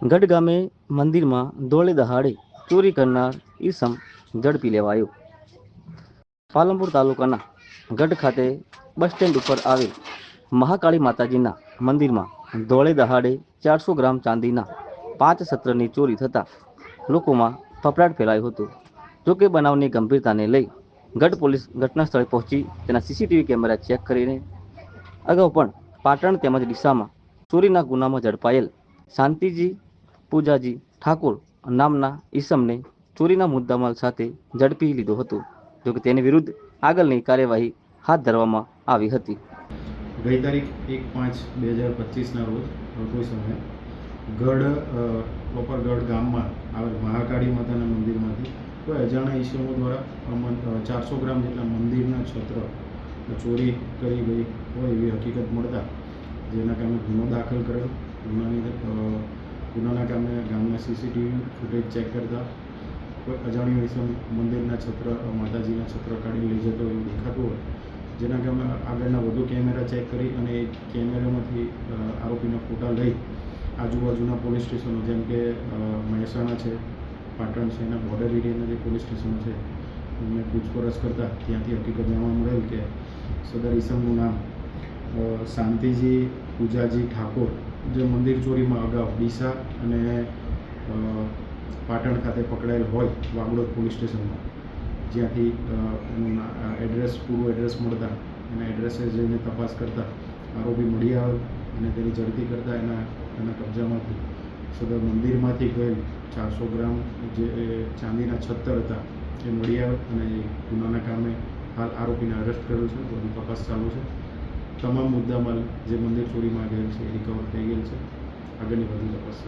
ગઢ ગામે મંદિરમાં દોડે દહાડે ચોરી કરનાર ઈસમ ઝડપી લેવાયો. પાલનપુર તાલુકાના ગઢ ખાતે બસ સ્ટેન્ડ ઉપર આવેલ મહાકાળી માતાજીના મંદિરમાં દોડે દહાડે ચારસો ગ્રામ ચાંદીના પાંચ સત્રની ચોરી થતાં લોકોમાં ફફડાટ ફેલાયો હતો. જોકે બનાવની ગંભીરતાને લઈ ગઢ પોલીસ ઘટના સ્થળે પહોંચી તેના સીસીટીવી કેમેરા ચેક કરીને અગાઉ પણ પાટણ તેમજ ડીસામાં ચોરીના ગુનામાં ઝડપાયેલ શાંતિજી પૂજાજી ઠાકોર નામના ઈસમને ચોરીના મુદ્દામાલ સાથે ઝડપી લીધો હતો જોકે તેની વિરુદ્ધ આગળની કાર્યવાહી હાથ ધરવામાં આવી હતી. ગઈ તારીખ એક પાંચ બે હજાર પચીસના રોજ કોઈ સમયે ગઢ અ, ગામમાં આવેલ મહાકાળી માતાના મંદિરમાંથી કોઈ અજાણ્યા ઈસમો દ્વારા ચારસો ગ્રામ જેટલા મંદિરના છત્ર ચોરી કરી ગઈ હોય એવી હકીકત મળતા જેના કારણે ગુનો દાખલ કર્યો ગુનાની ગુનાના ગામે ગામના સીસીટીવી ફૂટેજ ચેક કરતા કોઈ અજાણ્યો ઈસમ મંદિરના છત્ર, માતાજીના છત્ર કાઢી લઈ જતો એવું દેખાતું હોય, જેના કામે આગળના વધુ કેમેરા ચેક કરી અને એ કેમેરામાંથી આરોપીના ફોટા લઈ આજુબાજુના પોલીસ સ્ટેશનો, જેમ કે મહેસાણા છે, પાટણ છે, એના બોર્ડર એરિયાના જે પોલીસ સ્ટેશનો છે, એમને પૂછપરછ કરતાં ત્યાંથી હકીકત જાણવા મળેલ કે સદર ઈસમનું નામ શાંતિજી, પૂજાજી ઠાકોર, જે મંદિર ચોરીમાં અગાઉ ડીસા અને પાટણ ખાતે પકડાયેલ હોય વાગડોદ પોલીસ સ્ટેશનમાં. જ્યાંથી એનું એડ્રેસ, પૂરું એડ્રેસ મળતા, એના એડ્રેસે જઈને તપાસ કરતા, આરોપી મળી આવે અને તેની ઝડપી કરતા એના એના કબજામાંથી. સદર મંદિરમાંથી ગયેલ ચારસો ગ્રામ જે ચાંદીના છત્તર હતા, એ મળી આવે અને ગુનાના કામે હાલ આરોપીને અરેસ્ટ કર્યો છે. વધુ તપાસ ચાલુ છે. તમામ મુદ્દામાલ જે મંદિર ચોરીમાં ગયેલ છે, એ રિકવર થઈ ગયેલ છે. આગળની વધુ તપાસ